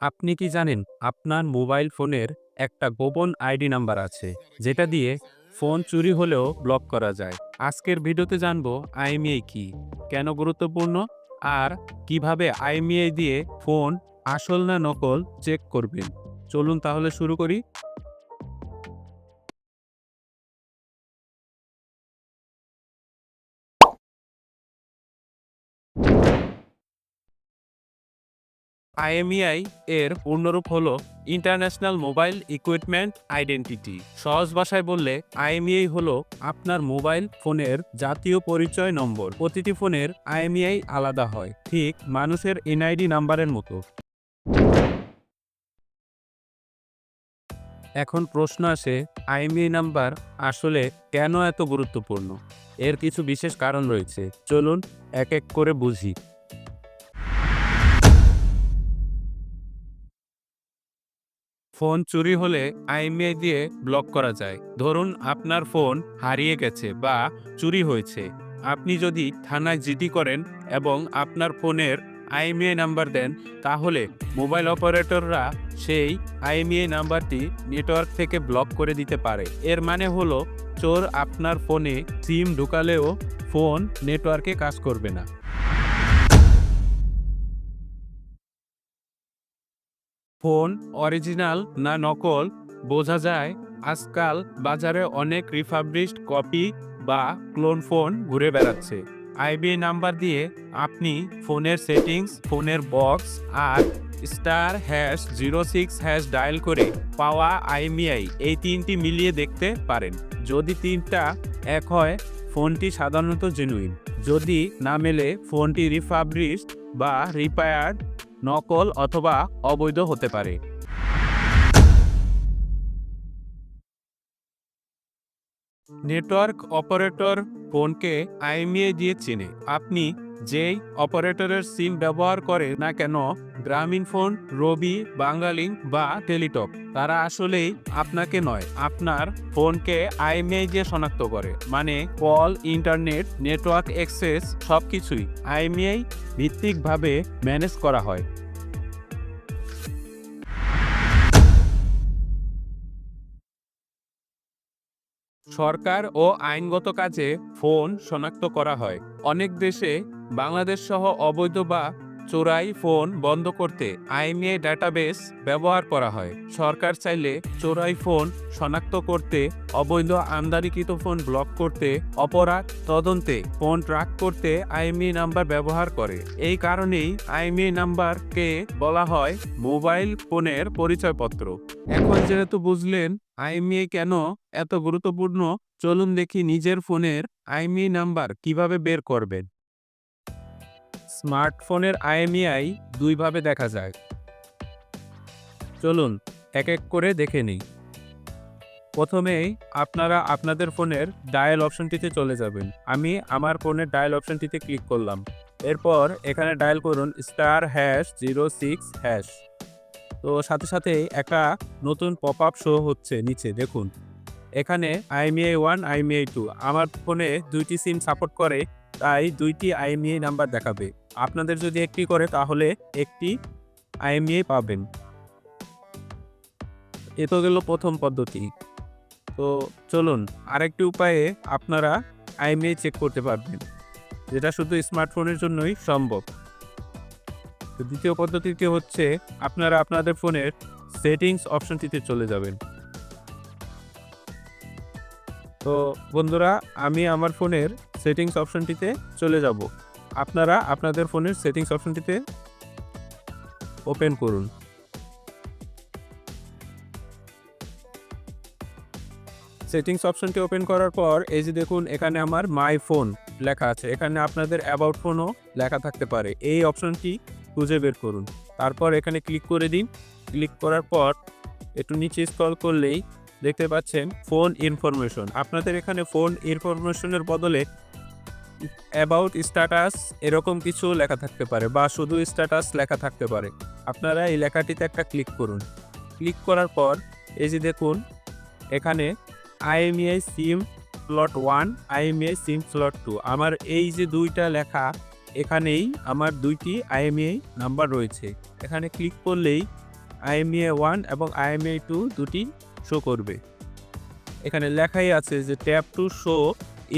আপনি কি জানেন, আপনার মোবাইল ফোনের একটা গোপন আইডি নাম্বার আছে, যেটা দিয়ে ফোন চুরি হলেও ব্লক করা যায়। আজকের ভিডিওতে জানব আইএমইআই কি, কেন গুরুত্বপূর্ণ, আর কীভাবে আইএমইআই দিয়ে ফোন আসল না নকল চেক করবেন। চলুন তাহলে শুরু করি। আইএমইআই এর পূর্ণরূপ হল ইন্টারন্যাশনাল মোবাইল ইকুইপমেন্ট আইডেন্টিটি। সহজ ভাষায় বললে, আইএমইআই হলো আপনার মোবাইল ফোনের জাতীয় পরিচয় নম্বর। প্রতিটি ফোনের আইএমইআই আলাদা হয়, ঠিক মানুষের এনআইডি নাম্বারের মতো। এখন প্রশ্ন আসে, আইএমইআই নাম্বার আসলে কেন এত গুরুত্বপূর্ণ? এর কিছু বিশেষ কারণ রয়েছে। চলুন, এক এক করে বুঝি। ফোন চুরি হলে আইএমইআই দিয়ে ব্লক করা যায়। ধরুন আপনার ফোন হারিয়ে গেছে বা চুরি হয়েছে। আপনি যদি থানায় জিডি করেন এবং আপনার ফোনের আইএমইআই নাম্বার দেন, তাহলে মোবাইল অপারেটররা সেই আইএমইআই নাম্বারটি নেটওয়ার্ক থেকে ব্লক করে দিতে পারে। এর মানে হলো চোর আপনার ফোনে সিম ঢুকালেও ফোন নেটওয়ার্কে কাজ করবে না। ফোন, অরিজিনাল না নকল, বোঝা যায় আজকাল বাজারে অনেক রিফাবলিশড কপি বা ক্লোন ফোন ঘুরে বেড়াচ্ছে। আইবি নাম্বার দিয়ে আপনি ফোনের সেটিংস ফোনের বক্স আর star hash zero six hash dial করে পাওয়া আইএমইআই এই তিনটি মিলিয়ে দেখতে পারেন। যদি তিনটা এক হয়, ফোনটি সাধারণত জেনুইন যদি না মেলে, ফোনটি রিফাবলিশড বা রিপায়ার্ড নকল অথবা অবৈধ হতে পারে। নেটওয়ার্ক অপারেটর ফোনকে আইমিয়ে দিয়ে চিনে। আপনি যেই অপারেটরের সিম ব্যবহার করে না কেন গ্রামীণ ফোন, রবি বাঙ্গালিং বা টেলিটক। তারা আসলেই আপনাকে নয়, আপনার ফোনকে আইএমআই দিয়ে শনাক্ত করে। মানে কল, ইন্টারনেট, নেটওয়ার্ক অ্যাক্সেস সবকিছুই আইএমআই ভিত্তিকভাবে ম্যানেজ করা হয়। সরকার ও আইনগত কাজে ফোন শনাক্ত করা হয়। অনেক দেশে, বাংলাদেশ সহ অবৈধ বা চোরাই ফোন বন্ধ করতে আইএমএ ডাটাবেস ব্যবহার করা হয়। সরকার চাইলে চোরাই ফোন শনাক্ত করতে, অবৈধ আমদানিকৃত ফোন ব্লক করতে, অপরাধ তদন্তে ফোন ট্র্যাক করতে আইএমই নাম্বার ব্যবহার করে। এই কারণেই আইএমই নাম্বারকে বলা হয় মোবাইল ফোনের পরিচয়পত্র। এখন যেহেতু বুঝলেন আইএমই কেন এত গুরুত্বপূর্ণ, চলুন দেখি নিজের ফোনের আইএমই নাম্বার কীভাবে বের করবেন। স্মার্টফোনের আইএমইআই দুইভাবে দেখা যায়। চলুন এক এক করে দেখে নিই। প্রথমেই আপনারা আপনাদের ফোনের ডায়াল অপশনটিতে চলে যাবেন। আমি আমার ফোনের ডায়াল অপশনটিতে ক্লিক করলাম। এরপর এখানে ডায়াল করুন star hash zero six hash. তো সাথে সাথে একটা নতুন পপ আপ শো হচ্ছে নিচে, দেখুন। এখানে আইএমইআই ওয়ান আইএমইআই টু আমার ফোনে দুইটি সিম সাপোর্ট করে, তাই দুইটি আইএমইআই নাম্বার দেখাবে। আপনাদের যদি একটি করে, তাহলে একটি আইএমইআই পাবেন। এ তো গেল প্রথম পদ্ধতি। তো চলুন, আরেকটি উপায়ে আপনারা আইএমইআই চেক করতে পারবেন, যেটা শুধু স্মার্টফোনের জন্যই সম্ভব। দ্বিতীয় পদ্ধতিটি হচ্ছে, আপনারা আপনাদের ফোনের সেটিংস অপশনটিতে চলে যাবেন। তো বন্ধুরা, আমি আমার ফোনের সেটিংস অপশনটিতে চলে যাব। আপনারা আপনাদের ফোনের সেটিংস অপশনটিতে ওপেন করুন। সেটিংস অপশনটি ওপেন করার পর, এই যে দেখুন, এখানে আমার মাই ফোন লেখা আছে। এখানে আপনাদের অ্যাবাউট ফোনও লেখা থাকতে পারে। এই অপশনটি খুঁজে বের করুন। তারপর এখানে ক্লিক করে দিন। ক্লিক করার পর, একটু নিচে স্ক্রল করলেই দেখতে পাচ্ছেন ফোন ইনফরমেশন আপনাদের এখানে ফোন ইনফরমেশনের বদলে অ্যাবাউট স্ট্যাটাস এরকম কিছু লেখা থাকতে পারে বা শুধু স্ট্যাটাস লেখা থাকতে পারে। আপনারা এই লেখাটিতে একটা ক্লিক করুন। ক্লিক করার পর এই যে দেখুন, এখানে IMEI SIM slot one IMEI SIM slot two আমার এই যে দুইটা লেখা, এখানেই আমার দুইটি আইএমইআই নাম্বার রয়েছে। এখানে ক্লিক করলেই আইএমইএ ওয়ান এবং আইএমইএ টু দুটি শো করবে। এখানে লেখাই আছে যে ট্যাপ টু শো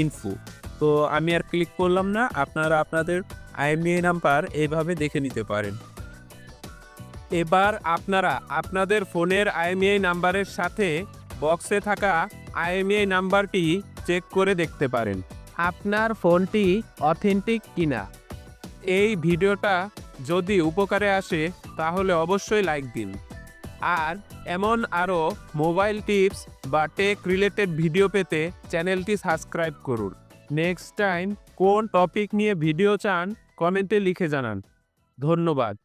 ইনফো তো আমি আর ক্লিক করলাম না, আপনারা আপনাদের আইএমইএ নাম্বার এইভাবে দেখে নিতে পারেন। এবার আপনারা আপনাদের ফোনের আইএমইআই নাম্বারের সাথে বক্সে থাকা আইএমইআই নাম্বারটি চেক করে দেখতে পারেন। আপনার ফোনটি অথেন্টিক কিনা। এই ভিডিওটা যদি উপকারে আসে তাহলে অবশ্যই লাইক দিন। আর এমন আরও মোবাইল টিপস বা টেক রিলেটেড ভিডিও পেতে চ্যানেলটি সাবস্ক্রাইব করুন। নেক্সট টাইম কোন টপিক নিয়ে ভিডিও চান কমেন্টে লিখে জানান। ধন্যবাদ।